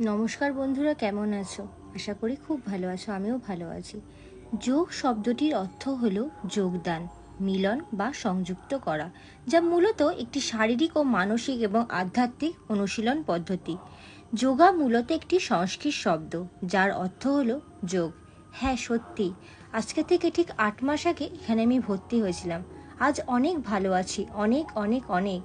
নমস্কার বন্ধুরা, কেমন আছো? আশা করি খুব ভালো আছো, আমিও ভালো আছি। যোগ শব্দটির অর্থ হলো যোগদান, মিলন বা সংযুক্ত করা, যা মূলত একটি শারীরিক ও মানসিক এবং আধ্যাত্মিক অনুশীলন পদ্ধতি। যোগা মূলত একটি সংস্কৃত শব্দ, যার অর্থ হলো যোগ। হ্যাঁ সত্যি। আজকে থেকে ঠিক আট মাস আগে এখানে আমি ভর্তি হয়েছিলাম। আজ অনেক ভালো আছি, অনেক অনেক অনেক।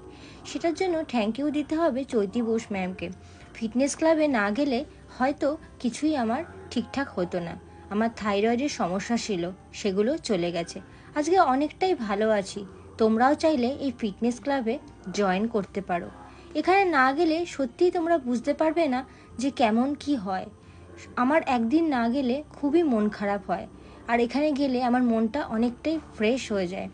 সেটার জন্য থ্যাংক ইউ দিতে হবে চৈতি বোস ম্যামকে ফিটনেস ক্লাবে না গেলে হয়তো কিছুই আমার ঠিকঠাক হতো না। আমার থাইরয়েডের সমস্যা ছিল, সেগুলো চলে গেছে। আজকে অনেকটাই ভালো আছি, তোমরাও চাইলে এই ফিটনেস ক্লাবে জয়েন করতে পারো। এখানে না গেলে সত্যিই তোমরা বুঝতে পারবে না যে কেমন কি হয়। আমার একদিন না গেলে খুবই মন খারাপ হয়, আর এখানে গেলে আমার মনটা অনেকটাই ফ্রেশ হয়ে যায়।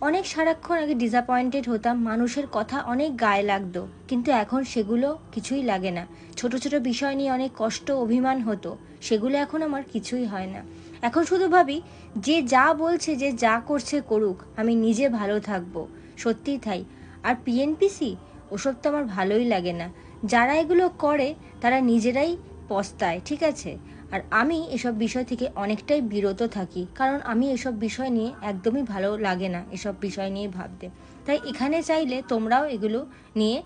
অনেক সারাক্ষণ আগে ডিসঅ্যাপয়েন্টেড হতাম, মানুষের কথা অনেক গায়ে লাগতো। কিন্তু এখন সেগুলো কিছুই লাগে না। ছোট ছোট বিষয় নিয়ে অনেক কষ্ট, অভিমান হতো। সেগুলো এখন আমার কিছুই হয় না। এখন শুধু ভাবি, যে যা বলছে, যে যা করছে করুক, আমি নিজে ভালো থাকব। সত্যিই তাই। আর পিএনপিসি ওসব তো আমার ভালোই লাগে না। যারা এগুলো করে, তারা নিজেরাই পস্তায়, ঠিক আছে? আর আমি এসব বিষয় থেকে অনেকটাই বিরত থাকি, কারণ আমি এসব বিষয় নিয়ে একদমই ভালো লাগে না, এসব বিষয় নিয়ে ভাবতে। তাই এখানে চাইলে তোমরাও এগুলো নিয়ে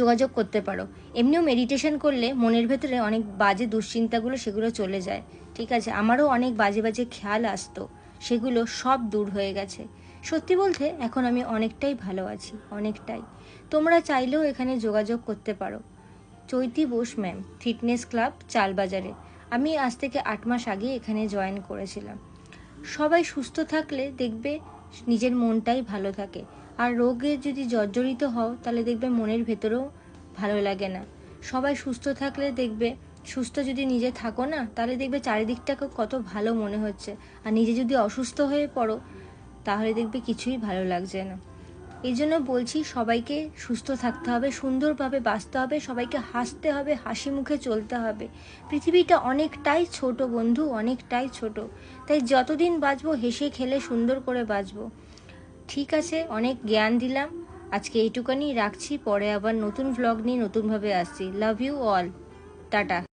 যোগাযোগ করতে পারো। এমনিও মেডিটেশন করলে মনের ভেতরে অনেক বাজে দুশ্চিন্তাগুলো সেগুলো চলে যায়। ঠিক আছে, আমারও অনেক বাজে বাজে খেয়াল আসতো, সেগুলো সব দূর হয়ে গেছে। সত্যি বলতে এখন আমি অনেকটাই ভালো আছি, অনেকটাই। তোমরা চাইলেও এখানে যোগাযোগ করতে পারো। Chaiti Bose ma'am, fitness club, চালবাজারে। আমি আজ থেকে আট মাস আগে এখানে জয়েন করেছিলাম। সবাই সুস্থ থাকলে দেখবে নিজের মনটাই ভালো থাকে। আর রোগে যদি জর্জরিত হও, তাহলে দেখবে মনের ভেতরেও ভালো লাগে না। সবাই সুস্থ থাকলে দেখবে, সুস্থ যদি নিজে থাকো না, তাহলে দেখবে চারিদিকটাকে কত ভালো মনে হচ্ছে। আর নিজে যদি অসুস্থ হয়ে পড়ো, তাহলে দেখবে কিছুই ভালো লাগছে না। এই জন্য বলছি সবাইকে সুস্থ থাকতে হবে, সুন্দরভাবে বাঁচতে হবে, সবাইকে হাসতে হবে, হাসি মুখে চলতে হবে। পৃথিবীটা অনেকটাই ছোট বন্ধু, অনেকটাই ছোট। তাই যতদিন বাঁচবো, হেসে খেলে সুন্দর করে বাঁচবো। ঠিক আছে, অনেক জ্ঞান দিলাম। আজকে এইটুকানি রাখছি, পরে আবার নতুন ভ্লগ নিয়ে নতুনভাবে আসছি। Love you all ta-ta.